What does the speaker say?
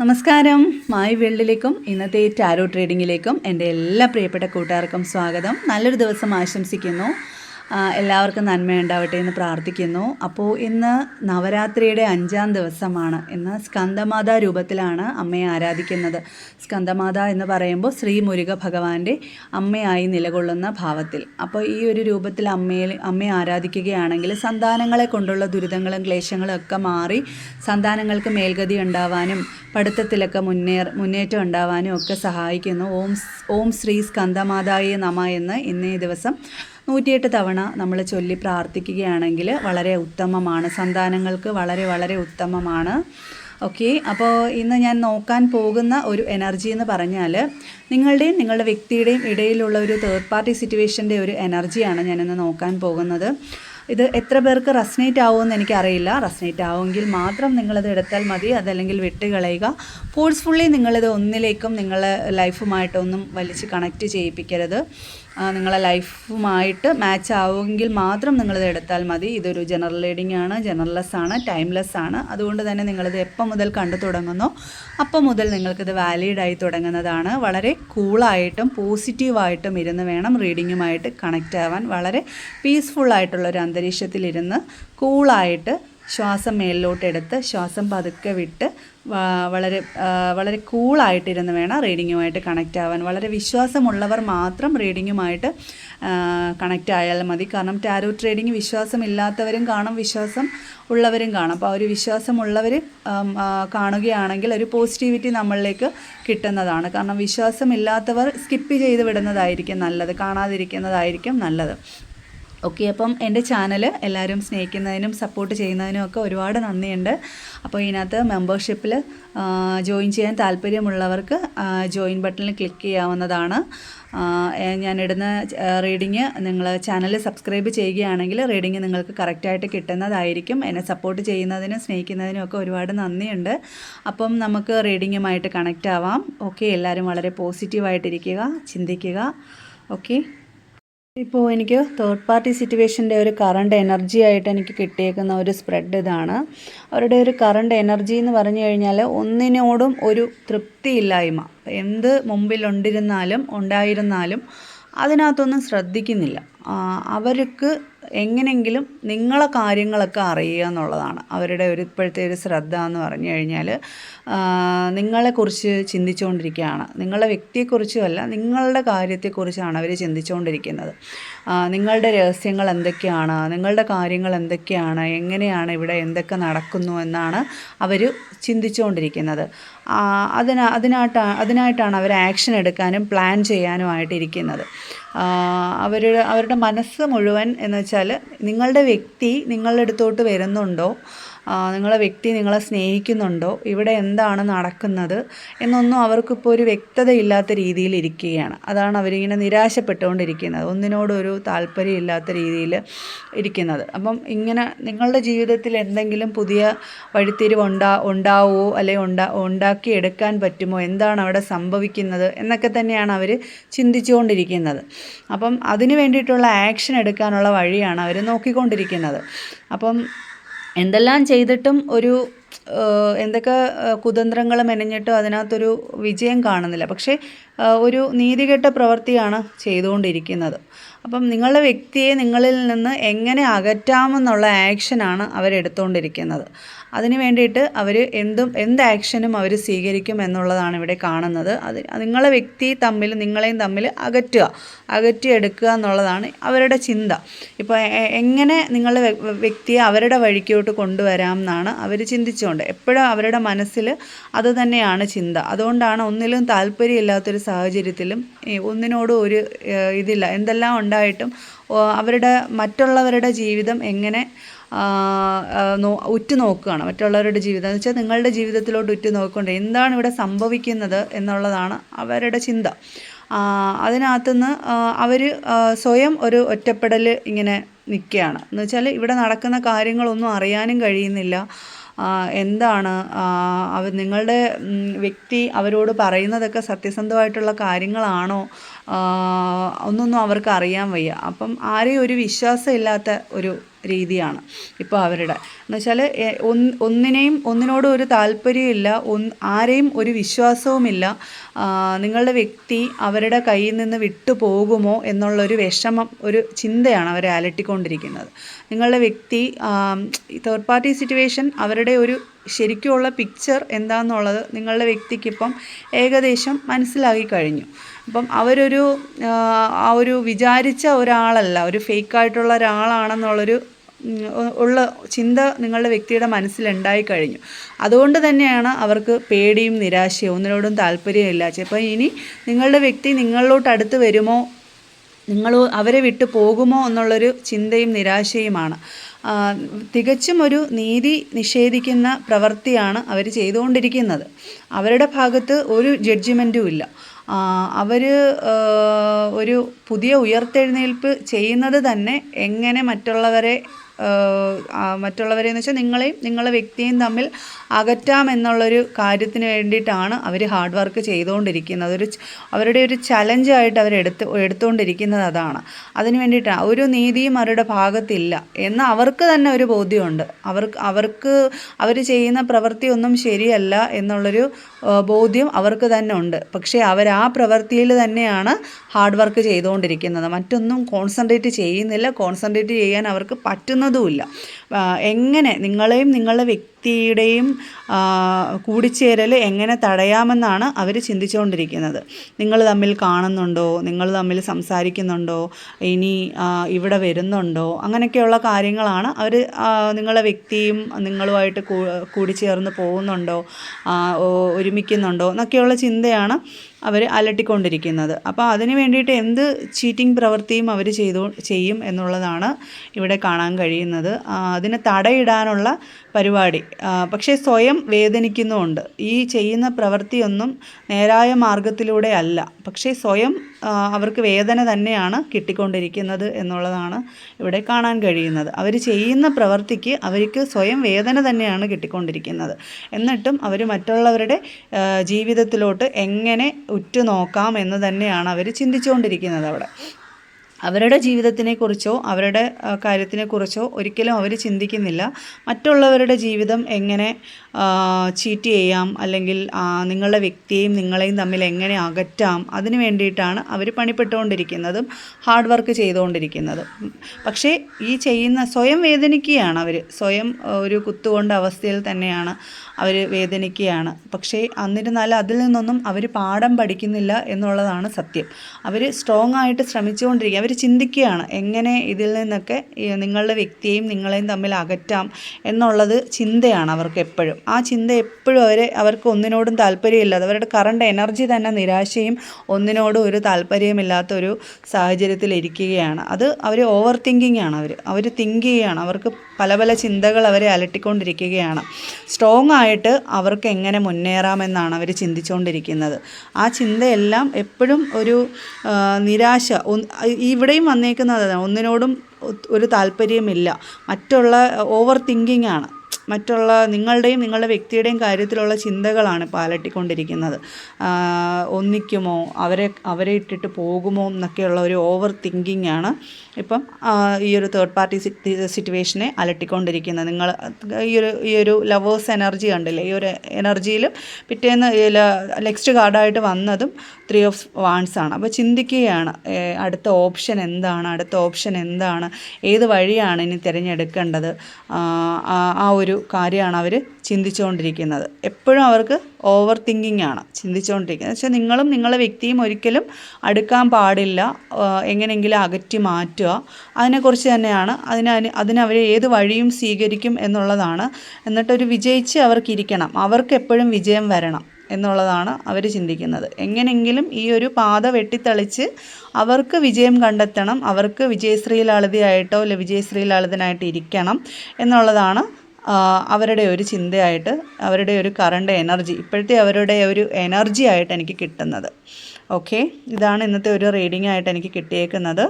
നമസ്കാരം. മായ് വെള്ളിലേക്കും ഇന്നത്തെ ടാരോ ട്രേഡിങ്ങിലേക്കും എന്റെ എല്ലാ പ്രിയപ്പെട്ട കൂട്ടുകാർക്കും സ്വാഗതം. നല്ലൊരു ദിവസം ആശംസിക്കുന്നു. എല്ലാവർക്കും നന്മയുണ്ടാവട്ടെ എന്ന് പ്രാർത്ഥിക്കുന്നു. അപ്പോൾ ഇന്ന് നവരാത്രിയുടെ അഞ്ചാം ദിവസമാണ്. ഇന്ന് സ്കന്ദമാത രൂപത്തിലാണ് അമ്മയെ ആരാധിക്കുന്നത്. സ്കന്ദമാത എന്ന് പറയുമ്പോൾ ശ്രീ മുരുക ഭഗവാന്റെ അമ്മയായി നിലകൊള്ളുന്ന ഭാവത്തിൽ. അപ്പോൾ ഈ ഒരു രൂപത്തിൽ അമ്മയെ അമ്മയെ ആരാധിക്കുകയാണെങ്കിൽ സന്താനങ്ങളെ കൊണ്ടുള്ള ദുരിതങ്ങളും ക്ലേശങ്ങളും ഒക്കെ മാറി സന്താനങ്ങൾക്ക് മേൽഗതി ഉണ്ടാവാനും പഠിത്തത്തിലൊക്കെ മുന്നേർ മുന്നേറ്റം ഉണ്ടാവാനും ഒക്കെ സഹായിക്കുന്നു. ഓം ഓം ശ്രീ സ്കന്ദമാതായെ നമ എന്ന് ഇന്നേ ദിവസം നൂറ്റിയെട്ട് തവണ നമ്മൾ ചൊല്ലി പ്രാർത്ഥിക്കുകയാണെങ്കിൽ വളരെ ഉത്തമമാണ്. സന്താനങ്ങൾക്ക് വളരെ വളരെ ഉത്തമമാണ്. ഓക്കെ അപ്പോൾ ഇന്ന് ഞാൻ നോക്കാൻ പോകുന്ന ഒരു എനർജി എന്ന് പറഞ്ഞാൽ നിങ്ങളുടെയും നിങ്ങളുടെ വ്യക്തിയുടെയും ഇടയിലുള്ള ഒരു തേർഡ് പാർട്ടി സിറ്റുവേഷന്റെ ഒരു എനർജിയാണ് ഞാനിന്ന് നോക്കാൻ പോകുന്നത്. ഇത് എത്ര പേർക്ക് റെസ്നേറ്റ് ആവുമെന്ന് എനിക്കറിയില്ല. റെസ്നേറ്റ് ആവുമെങ്കിൽ മാത്രം നിങ്ങളത് എടുത്താൽ മതി. അതല്ലെങ്കിൽ വിട്ടുകളയുക. ഫോഴ്സ്ഫുള്ളി നിങ്ങളിത് ഒന്നിലേക്കും നിങ്ങളെ ലൈഫുമായിട്ടൊന്നും വലിച്ച് കണക്റ്റ് ചെയ്യിപ്പിക്കരുത്. നിങ്ങളെ ലൈഫുമായിട്ട് മാച്ച് ആവുമെങ്കിൽ മാത്രം നിങ്ങളിത് എടുത്താൽ മതി. ഇതൊരു ജനറൽ റീഡിംഗ് ആണ് ജനറൽലെസ് ആണ് ടൈംലെസ് ആണ്. അതുകൊണ്ട് തന്നെ നിങ്ങളിത് എപ്പം മുതൽ കണ്ടു തുടങ്ങുന്നോ അപ്പം മുതൽ നിങ്ങൾക്കിത് ആയി തുടങ്ങുന്നതാണ്. വളരെ കൂളായിട്ടും പോസിറ്റീവായിട്ടും ഇരുന്ന് വേണം റീഡിങ്ങുമായിട്ട് കണക്റ്റ് ആവാൻ. വളരെ പീസ്ഫുള്ളായിട്ടുള്ളൊരു അന്തരീക്ഷത്തിലിരുന്ന് കൂളായിട്ട് ശ്വാസം മേലിലോട്ടെടുത്ത് ശ്വാസം പതുക്കെ വിട്ട് വളരെ വളരെ കൂളായിട്ടിരുന്ന് വേണം റീഡിങ്ങുമായിട്ട് കണക്റ്റ് ആവാൻ. വളരെ വിശ്വാസമുള്ളവർ മാത്രം റീഡിങ്ങുമായിട്ട് കണക്റ്റ് ആയാൽ മതി. കാരണം ടാരോ ട്രേഡിങ് വിശ്വാസമില്ലാത്തവരും കാണും വിശ്വാസം ഉള്ളവരും കാണും. അപ്പോൾ ആ ഒരു വിശ്വാസമുള്ളവർ കാണുകയാണെങ്കിൽ ഒരു പോസിറ്റിവിറ്റി നമ്മളിലേക്ക് കിട്ടുന്നതാണ്. കാരണം വിശ്വാസമില്ലാത്തവർ സ്കിപ്പ് ചെയ്ത് വിടുന്നതായിരിക്കും നല്ലത്. കാണാതിരിക്കുന്നതായിരിക്കും നല്ലത്. ഓക്കെ അപ്പം എന്റെ ചാനൽ എല്ലാവരും സ്നേഹിക്കുന്നതിനും സപ്പോർട്ട് ചെയ്യുന്നതിനും ഒക്കെ ഒരുപാട് നന്ദിയുണ്ട്. അപ്പോൾ ഇതിനകത്ത് മെമ്പർഷിപ്പിൽ ജോയിൻ ചെയ്യാൻ താല്പര്യമുള്ളവർക്ക് ജോയിൻ ബട്ടണിൽ ക്ലിക്ക് ചെയ്യാവുന്നതാണ്. ഞാനിടുന്ന റീഡിങ് നിങ്ങൾ ചാനൽ സബ്സ്ക്രൈബ് ചെയ്യുകയാണെങ്കിൽ റീഡിങ് നിങ്ങൾക്ക് കറക്റ്റായിട്ട് കിട്ടുന്നതായിരിക്കും. എന്നെ സപ്പോർട്ട് ചെയ്യുന്നതിനും സ്നേഹിക്കുന്നതിനും ഒക്കെ ഒരുപാട് നന്ദിയുണ്ട്. അപ്പം നമുക്ക് റീഡിങ്ങുമായിട്ട് കണക്റ്റ് ആവാം. ഓക്കെ എല്ലാവരും വളരെ പോസിറ്റീവായിട്ടിരിക്കുക ചിന്തിക്കുക. ഓക്കെ. ഇപ്പോൾ എനിക്ക് തേർഡ് പാർട്ടി സിറ്റുവേഷന്റെ ഒരു കറണ്ട് എനർജി ആയിട്ട് എനിക്ക് കിട്ടിയേക്കുന്ന ഒരു സ്പ്രെഡ് ഇതാണ്. അവരുടെ ഒരു കറണ്ട് എനർജി എന്ന് പറഞ്ഞു കഴിഞ്ഞാൽ ഒന്നിനോടും ഒരു തൃപ്തിയില്ലായ്മ. എന്ത് മുമ്പിലുണ്ടിരുന്നാലും ഉണ്ടായിരുന്നാലും അതിനകത്തൊന്നും ശ്രദ്ധിക്കുന്നില്ല. അവർക്ക് എങ്ങനെയെങ്കിലും നിങ്ങളെ കാര്യങ്ങളൊക്കെ അറിയുക എന്നുള്ളതാണ്. അവരുടെ ഒരു ഇപ്പോഴത്തെ ഒരു ശ്രദ്ധ എന്ന് പറഞ്ഞു കഴിഞ്ഞാൽ നിങ്ങളെക്കുറിച്ച് ചിന്തിച്ചുകൊണ്ടിരിക്കുകയാണ്. നിങ്ങളുടെ വ്യക്തിയെക്കുറിച്ചുമല്ല നിങ്ങളുടെ കാര്യത്തെക്കുറിച്ചാണ് അവർ ചിന്തിച്ചുകൊണ്ടിരിക്കുന്നത്. നിങ്ങളുടെ രഹസ്യങ്ങൾ എന്തൊക്കെയാണ്? നിങ്ങളുടെ കാര്യങ്ങൾ എന്തൊക്കെയാണ്? എങ്ങനെയാണ് ഇവിടെ എന്തൊക്കെ നടക്കുന്നു എന്നാണ് അവർ ചിന്തിച്ചുകൊണ്ടിരിക്കുന്നത്. അതിന അതിനായിട്ടാണ് അതിനായിട്ടാണ് അവർ ആക്ഷൻ എടുക്കാനും പ്ലാൻ ചെയ്യാനുമായിട്ട് ആയിട്ടിരിക്കുന്നത് അവരുടെ അവരുടെ മനസ്സ് മുഴുവൻ എന്ന് വെച്ചാൽ നിങ്ങളുടെ വ്യക്തി നിങ്ങളുടെ അടുത്തോട്ട് വരുന്നുണ്ടോ? നിങ്ങളെ വ്യക്തി നിങ്ങളെ സ്നേഹിക്കുന്നുണ്ടോ? ഇവിടെ എന്താണ് നടക്കുന്നത്? എന്നൊന്നും അവർക്കിപ്പോൾ ഒരു വ്യക്തതയില്ലാത്ത രീതിയിൽ ഇരിക്കുകയാണ്. അതാണ് അവരിങ്ങനെ നിരാശപ്പെട്ടുകൊണ്ടിരിക്കുന്നത്. ഒന്നിനോടൊരു താല്പര്യമില്ലാത്ത രീതിയിൽ ഇരിക്കുന്നത്. അപ്പം ഇങ്ങനെ നിങ്ങളുടെ ജീവിതത്തിൽ എന്തെങ്കിലും പുതിയ വഴിത്തിരിവ് ഉണ്ടാ ഉണ്ടാവുമോ അല്ലെങ്കിൽ ഉണ്ടാ ഉണ്ടാക്കിയെടുക്കാൻ പറ്റുമോ? എന്താണ് അവിടെ സംഭവിക്കുന്നത്? എന്നൊക്കെ തന്നെയാണ് അവർ ചിന്തിച്ചുകൊണ്ടിരിക്കുന്നത്. അപ്പം അതിന് വേണ്ടിയിട്ടുള്ള ആക്ഷൻ എടുക്കാനുള്ള വഴിയാണ് അവർ നോക്കിക്കൊണ്ടിരിക്കുന്നത്. അപ്പം എന്തെല്ലാം ചെയ്തിട്ടും ഒരു എന്തൊക്കെ കുതന്ത്രങ്ങൾ മെനഞ്ഞിട്ടും അതിനകത്തൊരു വിജയം കാണുന്നില്ല. പക്ഷേ ഒരു നീതികെട്ട പ്രവൃത്തിയാണ് ചെയ്തുകൊണ്ടിരിക്കുന്നത്. അപ്പം നിങ്ങളുടെ വ്യക്തിയെ നിങ്ങളിൽ നിന്ന് എങ്ങനെ അകറ്റാമെന്നുള്ള ആക്ഷനാണ് അവരെടുത്തുകൊണ്ടിരിക്കുന്നത്. അതിന് വേണ്ടിയിട്ട് അവർ എന്തും എന്ത് ആക്ഷനും അവർ സ്വീകരിക്കും എന്നുള്ളതാണ് ഇവിടെ കാണുന്നത്. അത് നിങ്ങളെ വ്യക്തി തമ്മിൽ നിങ്ങളെയും തമ്മിൽ അകറ്റുക അകറ്റിയെടുക്കുക എന്നുള്ളതാണ് അവരുടെ ചിന്ത. ഇപ്പോൾ എങ്ങനെ നിങ്ങളുടെ വ്യ- വ്യക്തിയെ അവരുടെ വഴിക്കോട്ട് കൊണ്ടുവരാം എന്നാണ് അവർ ചിന്തിച്ചുകൊണ്ട്. എപ്പോഴും അവരുടെ മനസ്സിൽ അത് തന്നെയാണ് ചിന്ത. അതുകൊണ്ടാണ് ഒന്നിലും താല്പര്യമില്ലാത്തൊരു സാഹചര്യത്തിലും ഒന്നിനോടും ഒരു ഇതില്ല. എന്തെല്ലാം ഉണ്ടായിട്ടും അവരുടെ മറ്റുള്ളവരുടെ ജീവിതം എങ്ങനെ ഉറ്റുനോക്കുകയാണ്. മറ്റുള്ളവരുടെ ജീവിതം. എന്ന് വെച്ചാൽ നിങ്ങളുടെ ജീവിതത്തിലോട്ട് ഉറ്റുനോക്കിക്കൊണ്ട് എന്താണ് ഇവിടെ സംഭവിക്കുന്നത് എന്നുള്ളതാണ് അവരുടെ ചിന്ത. അതിനകത്തുനിന്ന് അവർ സ്വയം ഒരു ഒറ്റപ്പെടൽ ഇങ്ങനെ നിൽക്കുകയാണ്. എന്ന് വെച്ചാൽ ഇവിടെ നടക്കുന്ന കാര്യങ്ങളൊന്നും അറിയാനും കഴിയുന്നില്ല. എന്താണ് അവ നിങ്ങളുടെ വ്യക്തി അവരോട് പറയുന്നതൊക്കെ സത്യസന്ധമായിട്ടുള്ള കാര്യങ്ങളാണോ? ഒന്നൊന്നും അവർക്ക് അറിയാൻ വയ്യ. അപ്പം ആരെയും ഒരു വിശ്വാസമില്ലാത്ത ഒരു രീതിയാണ് ഇപ്പോൾ അവരുടെ. എന്ന് വെച്ചാൽ ഒന്നിനെയും ഒന്നിനോടും ഒരു താല്പര്യമില്ല ഒന്ന് ആരെയും ഒരു വിശ്വാസവുമില്ല നിങ്ങളുടെ വ്യക്തി അവരുടെ കയ്യിൽ നിന്ന് വിട്ടു പോകുമോ എന്നുള്ളൊരു വിഷമം ഒരു ചിന്തയാണ് അവരെ അലട്ടിക്കൊണ്ടിരിക്കുന്നത്. നിങ്ങളുടെ വ്യക്തി തേർഡ് പാർട്ടി സിറ്റുവേഷൻ അവരുടെ ഒരു ശരിക്കുമുള്ള പിക്ചർ എന്താണെന്നുള്ളത് നിങ്ങളുടെ വ്യക്തിക്കിപ്പം ഏകദേശം മനസ്സിലാക്കി കഴിഞ്ഞു. അപ്പം അവരൊരു ആ, ഒരു വിചാരിച്ച ഒരാളല്ല ഒരു ഫേക്കായിട്ടുള്ള ഒരാളാണെന്നുള്ളൊരു ഉള്ള ചിന്ത നിങ്ങളുടെ വ്യക്തിയുടെ മനസ്സിലുണ്ടായി കഴിഞ്ഞു. അതുകൊണ്ട് തന്നെയാണ് അവർക്ക് പേടിയും നിരാശയും ഒന്നിനോടും താല്പര്യമില്ല ചിലപ്പോൾ ഇനി നിങ്ങളുടെ വ്യക്തി നിങ്ങളിലോട്ട് അടുത്ത് വരുമോ? നിങ്ങൾ അവരെ വിട്ടു പോകുമോ എന്നുള്ളൊരു ചിന്തയും നിരാശയുമാണ്. തികച്ചും ഒരു നീതി നിഷേധിക്കുന്ന പ്രവൃത്തിയാണ് അവർ ചെയ്തുകൊണ്ടിരിക്കുന്നത്. അവരുടെ ഭാഗത്ത് ഒരു ജഡ്ജിമെന്റും ഇല്ല. അവർ ഒരു പുതിയ ഉയർത്തെഴുന്നേൽപ്പ് ചെയ്യുന്നത് തന്നെ എങ്ങനെ മറ്റുള്ളവരെ മറ്റുള്ളവരെ എന്ന് വെച്ചാൽ നിങ്ങളെയും നിങ്ങളെ വ്യക്തിയും തമ്മിൽ അകറ്റാം എന്നുള്ളൊരു കാര്യത്തിന് വേണ്ടിയിട്ടാണ് അവർ ഹാർഡ് വർക്ക് ചെയ്തുകൊണ്ടിരിക്കുന്നത്. ഒരു അവരുടെ ഒരു ചലഞ്ചായിട്ട് അവർ എടുത്ത് എടുത്തുകൊണ്ടിരിക്കുന്നത് അതാണ്. അതിന് വേണ്ടിയിട്ടാണ് ഒരു നീതിയും അവരുടെ ഭാഗത്തില്ല. എന്ന് അവർക്ക് തന്നെ ഒരു ബോധ്യമുണ്ട്. അവർക്ക് അവർക്ക് അവർ ചെയ്യുന്ന പ്രവൃത്തി ഒന്നും ശരിയല്ല എന്നുള്ളൊരു ബോധ്യം അവർക്ക് തന്നെ ഉണ്ട്. പക്ഷേ അവർ ആ പ്രവൃത്തിയിൽ തന്നെയാണ് ഹാർഡ് വർക്ക് ചെയ്തുകൊണ്ടിരിക്കുന്നത്. മറ്റൊന്നും കോൺസെൻട്രേറ്റ് ചെയ്യുന്നില്ല. കോൺസെൻട്രേറ്റ് ചെയ്യാൻ അവർക്ക് പറ്റുന്നതുമില്ല എങ്ങനെ നിങ്ങളെയും നിങ്ങളുടെ വ്യക്തിയുടെയും കൂടിച്ചേരൽ എങ്ങനെ തടയാമെന്നാണ് അവർ ചിന്തിച്ചുകൊണ്ടിരിക്കുന്നത് നിങ്ങൾ തമ്മിൽ കാണുന്നുണ്ടോ? നിങ്ങൾ തമ്മിൽ സംസാരിക്കുന്നുണ്ടോ? ഇനി ഇവിടെ വരുന്നുണ്ടോ? അങ്ങനെയൊക്കെയുള്ള കാര്യങ്ങളാണ് അവർ നിങ്ങളെ വ്യക്തിയും നിങ്ങളുമായിട്ട് കൂടിച്ചേർന്ന് പോകുന്നുണ്ടോ? ഒരുമിക്കുന്നുണ്ടോ? എന്നൊക്കെയുള്ള ചിന്തയാണ് അവർ അലട്ടിക്കൊണ്ടിരിക്കുന്നത്. അപ്പോൾ അതിന് വേണ്ടിയിട്ട് എന്ത് ചീറ്റിംഗ് പ്രവൃത്തിയും അവർ ചെയ്തു ചെയ്യും എന്നുള്ളതാണ് ഇവിടെ കാണാൻ കഴിയുന്നത്. അതിന് തടയിടാനുള്ള പരിപാടി പക്ഷേ സ്വയം വേദനിക്കുന്നുമുണ്ട്. ഈ ചെയ്യുന്ന പ്രവൃത്തിയൊന്നും നേരായ മാർഗത്തിലൂടെ അല്ല. പക്ഷേ സ്വയം അവർക്ക് വേദന തന്നെയാണ് കിട്ടിക്കൊണ്ടിരിക്കുന്നത് എന്നുള്ളതാണ് ഇവിടെ കാണാൻ കഴിയുന്നത്. അവർ ചെയ്യുന്ന പ്രവൃത്തിക്ക് അവർക്ക് സ്വയം വേദന തന്നെയാണ് കിട്ടിക്കൊണ്ടിരിക്കുന്നത്. എന്നിട്ടും അവർ മറ്റുള്ളവരുടെ ജീവിതത്തിലോട്ട് എങ്ങനെ ഉറ്റുനോക്കാം എന്ന് തന്നെയാണ് അവർ ചിന്തിച്ചുകൊണ്ടിരിക്കുന്നത് അവിടെ. അവരുടെ ജീവിതത്തിനെക്കുറിച്ചോ അവരുടെ കാര്യത്തിനെക്കുറിച്ചോ ഒരിക്കലും അവർ ചിന്തിക്കുന്നില്ല. മറ്റുള്ളവരുടെ ജീവിതം എങ്ങനെ ചീറ്റ് ചെയ്യാം അല്ലെങ്കിൽ നിങ്ങളുടെ വ്യക്തിയും നിങ്ങളെയും തമ്മിൽ എങ്ങനെ അകറ്റാം അതിന് വേണ്ടിയിട്ടാണ് അവർ പണിപ്പെട്ടുകൊണ്ടിരിക്കുന്നതും ഹാർഡ് വർക്ക് ചെയ്തുകൊണ്ടിരിക്കുന്നതും. പക്ഷേ ഈ ചെയ്യുന്ന സ്വയം വേദനിക്കുകയാണ് അവർ സ്വയം ഒരു കുത്തുകൊണ്ട അവസ്ഥയിൽ തന്നെയാണ് അവർ വേദനിക്കുകയാണ്. പക്ഷേ എന്നിരുന്നാലും അതിൽ നിന്നൊന്നും അവർ പാഠം പഠിക്കുന്നില്ല എന്നുള്ളതാണ് സത്യം. അവർ സ്ട്രോങ് ആയിട്ട് ശ്രമിച്ചുകൊണ്ടിരിക്കുക. അവർ ചിന്തിക്കുകയാണ് എങ്ങനെ ഇതിൽ നിന്നൊക്കെ നിങ്ങളുടെ വ്യക്തിയെയും നിങ്ങളെയും തമ്മിൽ അകറ്റാം എന്നുള്ളത് ചിന്തയാണ് അവർക്ക് എപ്പോഴും. ആ ചിന്ത എപ്പോഴും അവരെ അവർക്ക് ഒന്നിനോടും താല്പര്യമില്ലാതെ അവരുടെ കറണ്ട് എനർജി തന്നെ നിരാശയും ഒന്നിനോടും ഒരു താല്പര്യമില്ലാത്ത ഒരു സാഹചര്യത്തിലിരിക്കുകയാണ് അത് അവർ ഓവർ തിങ്കിങ് ആണ് അവർ അവർ തിങ്ക് ചെയ്യുകയാണ്. അവർക്ക് പല പല ചിന്തകൾ അവരെ അലട്ടിക്കൊണ്ടിരിക്കുകയാണ്. സ്ട്രോങ് ആയിട്ട് അവർക്ക് എങ്ങനെ മുന്നേറാമെന്നാണ് അവർ ചിന്തിച്ചുകൊണ്ടിരിക്കുന്നത് ആ ചിന്തയെല്ലാം എപ്പോഴും ഒരു നിരാശ ഇവിടെയും വന്നേക്കുന്നത് ഒന്നിനോടും ഒരു താല്പര്യമില്ല. മറ്റുള്ള ഓവർ തിങ്കിങ് ആണ്. മറ്റുള്ള നിങ്ങളുടെയും നിങ്ങളുടെ വ്യക്തിയുടെയും കാര്യത്തിലുള്ള ചിന്തകളാണ് ഇപ്പോൾ അലട്ടിക്കൊണ്ടിരിക്കുന്നത് ഒന്നിക്കുമോ? അവരെ അവരെ ഇട്ടിട്ട് പോകുമോ എന്നൊക്കെയുള്ള ഒരു ഓവർ തിങ്കിങ് ആണ് ഇപ്പം ഈ ഒരു തേർഡ് പാർട്ടി സിറ്റുവേഷനെ അലട്ടിക്കൊണ്ടിരിക്കുന്നത് നിങ്ങൾ ഈ ഒരു ഈ ഒരു ലവേഴ്സ് എനർജി കണ്ടില്ലേ? ഈ ഒരു എനർജിയിലും പിറ്റേന്ന് നെക്സ്റ്റ് കാർഡായിട്ട് വന്നതും ത്രീ ഓഫ് വാൺസ് ആണ്. അപ്പോൾ ചിന്തിക്കുകയാണ് അടുത്ത ഓപ്ഷൻ എന്താണ്? അടുത്ത ഓപ്ഷൻ എന്താണ്? ഏത് വഴിയാണ് ഇനി തിരഞ്ഞെടുക്കേണ്ടത്? ആ, ഒരു കാര്യമാണ് അവർ ചിന്തിച്ചുകൊണ്ടിരിക്കുന്നത്. എപ്പോഴും അവർക്ക് ഓവർ തിങ്കിങ് ആണ് ചിന്തിച്ചുകൊണ്ടിരിക്കുന്നത്. പക്ഷേ നിങ്ങളും നിങ്ങളെ വ്യക്തിയും ഒരിക്കലും അടുക്കാൻ പാടില്ല എങ്ങനെയെങ്കിലും അകറ്റി മാറ്റുക. അതിനെക്കുറിച്ച് തന്നെയാണ് അതിന് അതിന് അതിനവർ ഏത് വഴിയും സ്വീകരിക്കും എന്നുള്ളതാണ്. എന്നിട്ടൊരു വിജയിച്ച് അവർക്കിരിക്കണം. അവർക്ക് എപ്പോഴും വിജയം വരണം എന്നുള്ളതാണ് അവർ ചിന്തിക്കുന്നത്. എങ്ങനെയെങ്കിലും ഈ ഒരു പാത വെട്ടിത്തെളിച്ച് അവർക്ക് വിജയം കണ്ടെത്തണം. അവർക്ക് വിജയശ്രീ ലളിതയായിട്ടോ അല്ലെ വിജയശ്രീ ലളിതനായിട്ട് ഇരിക്കണം എന്നുള്ളതാണ് അവരുടെ ഒരു ചിന്തയായിട്ട് അവരുടെ ഒരു കറണ്ട് എനർജി ഇപ്പോഴത്തെ അവരുടെ ഒരു എനർജി ആയിട്ട് എനിക്ക് കിട്ടുന്നത്. ഓക്കെ ഇതാണ് ഇന്നത്തെ ഒരു റീഡിംഗ് ആയിട്ട് എനിക്ക് കിട്ടിയേക്കുന്നത്.